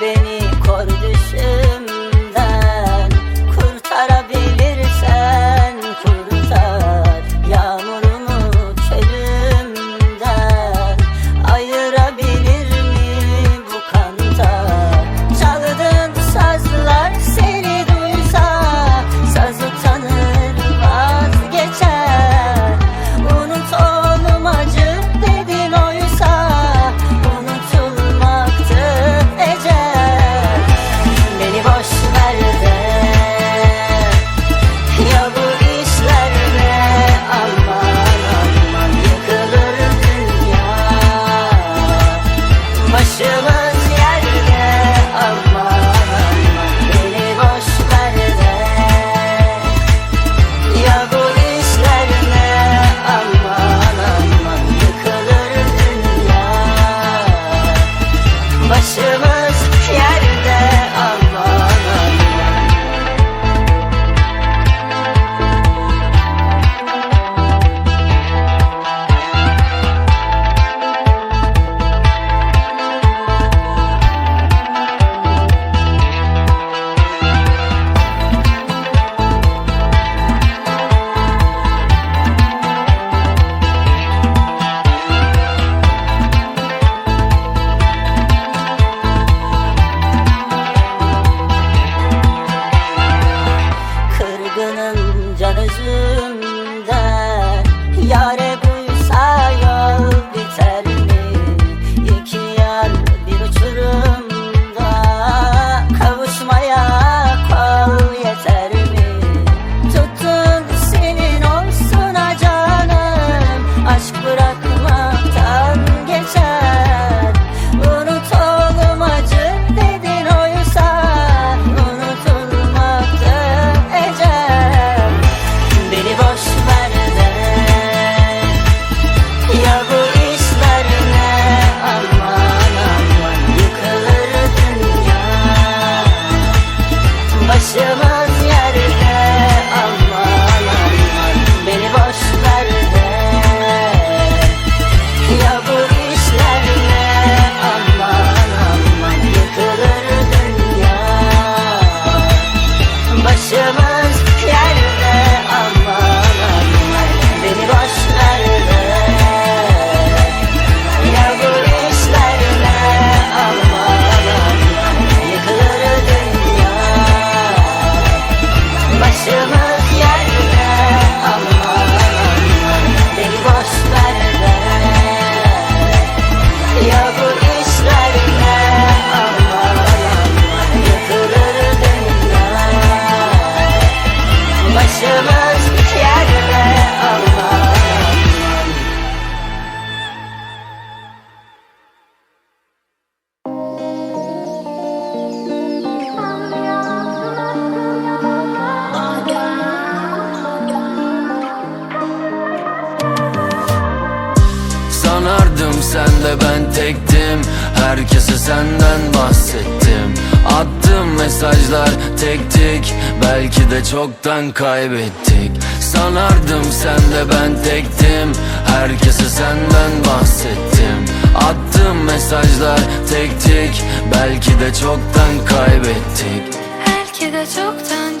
Benny. dönen can özüm yanardım sen de ben tektim. Herkese senden bahsettim. Attım mesajlar tek tek Belki de çoktan kaybettik. Sanardım sen de ben tektim. Herkese senden bahsettim. Attım mesajlar tek tek Belki de çoktan kaybettik. Belki de çoktan